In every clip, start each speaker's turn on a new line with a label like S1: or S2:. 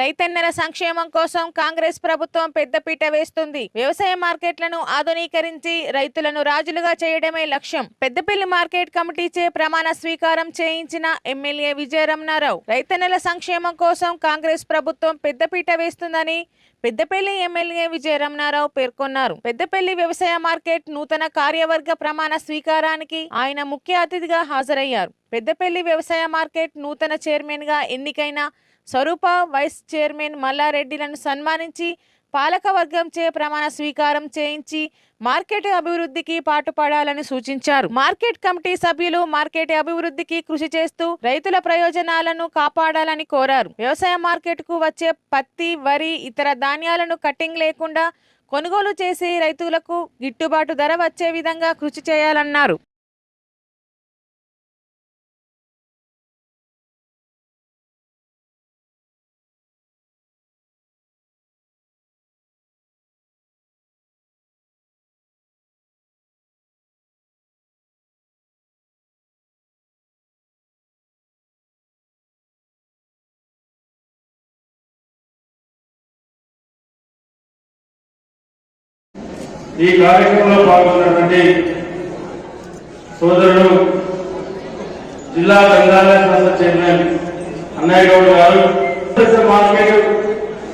S1: రైతన్నెల సంక్షేమం కోసం కాంగ్రెస్ ప్రభుత్వం పెద్దపీట వేస్తుంది. వ్యవసాయ మార్కెట్లను ఆధునీకరించి రైతులను రాజులుగా చేయడమే లక్ష్యం. పెద్దపల్లి మార్కెట్ కమిటీచే ప్రమాణ స్వీకారం చేయించిన ఎమ్మెల్యే విజయరమణారావు రైతన్నెల సంక్షేమం కోసం కాంగ్రెస్ ప్రభుత్వం పెద్దపీట వేస్తుందని పెద్దపల్లి ఎమ్మెల్యే విజయరమణారావు పేర్కొన్నారు. పెద్దపల్లి వ్యవసాయ మార్కెట్ నూతన కార్యవర్గ ప్రమాణ స్వీకారానికి ఆయన ముఖ్య అతిథిగా హాజరయ్యారు. పెద్దపల్లి వ్యవసాయ మార్కెట్ నూతన చైర్మన్గా ఎన్నికైన స్వరూప వైస్ చైర్మన్ మల్లారెడ్డిలను సన్మానించి పాలకవర్గంచే ప్రమాణ స్వీకారం చేయించి మార్కెట్ అభివృద్ధికి పాటుపడాలని సూచించారు. మార్కెట్ కమిటీ సభ్యులు మార్కెట్ అభివృద్ధికి కృషి చేస్తూ రైతుల ప్రయోజనాలను కాపాడాలని కోరారు. వ్యవసాయ మార్కెట్కు వచ్చే పత్తి వరి ఇతర ధాన్యాలను కట్టింగ్ లేకుండా కొనుగోలు చేసి రైతులకు గిట్టుబాటు ధర వచ్చే విధంగా కృషి చేయాలన్నారు.
S2: ఈ కార్యక్రమంలో పాల్గొన్నటువంటి సోదరుడు జిల్లా గ్రంథాలయ సంస్థ చైర్మన్ అన్నయ్య గౌడ్ గారు. మార్కెట్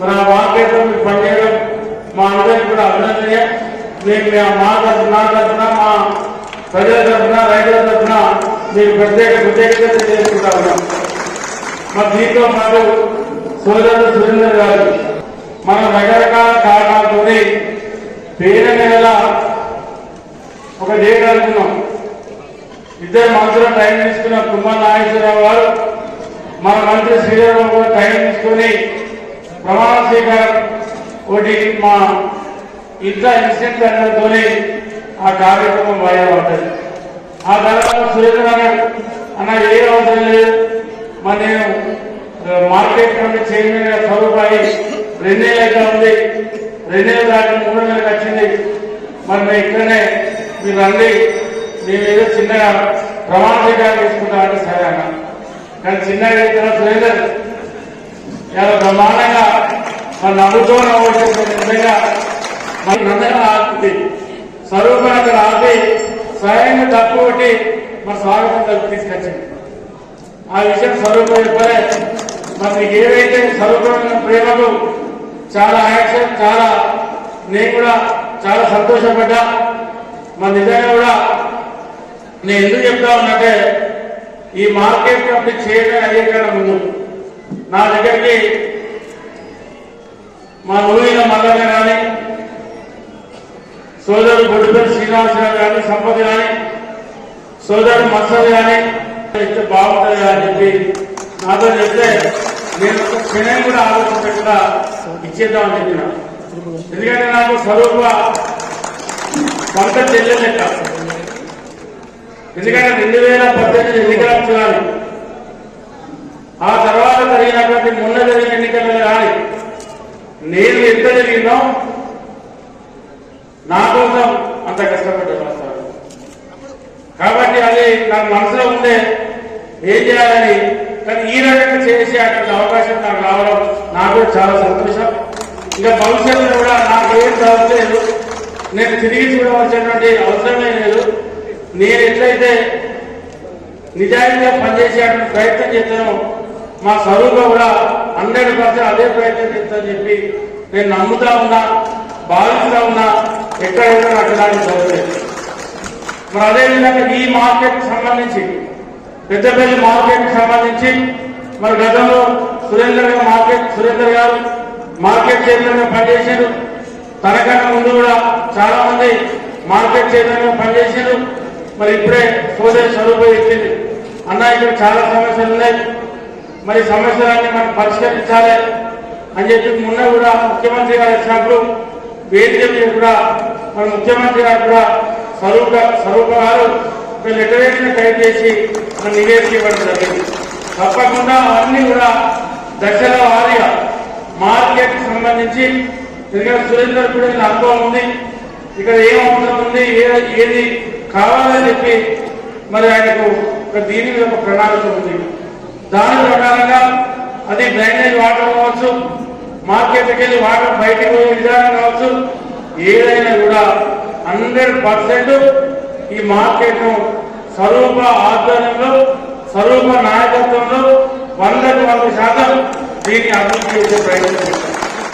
S2: మన మార్కెట్లో పనిచేయడం మా అందరికి కూడా అభినందనీయ. మేము మా- తరఫున నా తరఫున మా ప్రజల తరఫున రైతుల తరఫున మీకు ప్రత్యేక ప్రత్యేకత చేసుకుంటా ఉన్నాం. మా దీంతో పాటు సోదరుడు సురేందర్ గారు మనం రకరకాల కారణాలతోని పేరు నెల ఒక డేట్ అనుకున్నాం ఇద్దరు మంత్రులు టైం తీసుకున్న తుమ్మల నాగేశ్వరరావు గారు మన మంత్రి శ్రీరామ్ కూడా టైం తీసుకుని ప్రమాణ స్వీకారం ఒకటి మా ఇంట్లో ఇన్సిడెంట్ అనడంతోనే ఆ కార్యక్రమం వాయబడ్డది ఆ తర్వాత సురేంద్ర గారు అన్న ఏ అవసరం లేదు. మరి నేను మార్కెట్ కమిటీ చైర్మన్గా స్వరూపాయి రెండేళ్ళ ఉంది. రెండే దాటి మూడు వేలకు వచ్చింది. మరి మేము ఇక్కడనే మీరు రండి. మేము ఏదో చిన్నగా ప్రమాణ స్వీకారం తీసుకుంటాం సరే అన్న. కానీ చిన్నగా అయితే సురేందర్ చాలా బ్రహ్మాండంగా మన నవ్వుతో నవ్వుతుంది నిజంగా మన నందన ఆపుతుంది స్వరూపం అక్కడ ఆపి స్వయంగా తప్పు కొట్టి మన స్వాగతం తప్పు తీసుకొచ్చింది. ఆ విషయం స్వరూపం చెప్పలే. మరి ఏవైతే స్వరూపమైన ప్రేమకు చాలా యాక్షన్ చాలా నేను కూడా చాలా సంతోషపడ్డా. మరి నిజంగా కూడా నేను ఎందుకు చెప్తా ఉన్నట్టే ఈ మార్కెట్ కంపెనీ చేయడం అయ్యేకన్నా ముందు. నా దగ్గరికి మా నూరిన మల్లన్న కానీ సోదరు బొడ్డుపల్లి శ్రీనివాసరావు కానీ సంపద కానీ సోదరు మసద్ కానీ బాగుంటుంది అని చెప్పి నాతో చెప్తే నేను ఒక క్షణం కూడా ఆలోచించకుండా ఇచ్చేద్దామని చెప్పిన. ఎందుకంటే నాకు స్వరూప పంట చెల్లెలెక్క ఎందుకంటే రెండు వేల పద్దెనిమిది ఎన్నికలు చూడాలి ఆ తర్వాత జరిగినటువంటి మొన్న జరిగిన ఎన్నికల్లో కానీ నేను ఎంత జరిగిందో నా కోసం అంత కష్టపడ్డాను సార్. కాబట్టి అది నాకు మనసులో ఉండే ఏం చేయాలని కానీ ఈ రకంగా చేసే అటువంటి అవకాశం నాకు రావడం నాకు చాలా సంతోషం. ఇంకా భవిష్యత్తులో కూడా నాకు ఏం చదవలేదు నేను తిరిగి చూడవలసినటువంటి అవసరమే లేదు. నేను ఎట్లయితే నిజాయితీగా పనిచేసేటువంటి ప్రయత్నం చేస్తాను మా చదువులో కూడా హండ్రెడ్ పర్సెంట్ అదే ప్రయత్నం చేస్తానని చెప్పి నేను నమ్ముతా ఉన్నా భావిస్తా ఉన్నా ఎక్కడెక్కడ అక్కడానికి చదవలేదు మరి అదేవిధంగా ఈ మార్కెట్ సంబంధించి పెద్దపల్లి మార్కెట్ సంబంధించి మరి గతంలో సురేందర్ గారు మార్కెట్ సురేందర్ గారు మార్కెట్ చైర్మన్ పనిచేశారు తనకన్నా ముందు కూడా చాలా మంది మార్కెట్ చైర్మన్ పనిచేశారు మరి ఇప్పుడే సోదరి స్వరూపం ఇచ్చింది అన్న ఇక్కడ చాలా సమస్యలు ఉన్నాయి. మరి సమస్యలన్నీ మనం పరిష్కరించాలి అని చెప్పి మొన్న కూడా ముఖ్యమంత్రి గారు వచ్చినప్పుడు వేదిక మీద కూడా మన ముఖ్యమంత్రి గారు కూడా స్వరూప స్వరూప గారు ఒక లెటర్ వేసిన టైప్ చేసి మన నివేదిక ఇవ్వడం జరిగింది. తప్పకుండా అన్ని కూడా దశల వారీగా మార్కెట్ సంబంధించి ఇక్కడ సురేందర్ కూడా అనుభవం ఉంది. ఇక్కడ ఏం అవసరం ఉంది ఏది కావాలని చెప్పి మరి ఆయనకు ఒక దీని మీద ఒక ప్రణాళిక ఉంది. దాని ప్రకారంగా అది డ్రైనేజ్ వాటర్ కావచ్చు మార్కెట్కి వెళ్ళి వాటర్ బయటకు పోయే విధానం కావచ్చు ఏదైనా కూడా హండ్రెడ్ పర్సెంట్ ఈ మార్కెట్ స్వరూప ఆధ్వర్యంలో స్వరూప నాయకత్వంలో వందకు వంద శాతం దీన్ని అభివృద్ధి చేసే ప్రయత్నం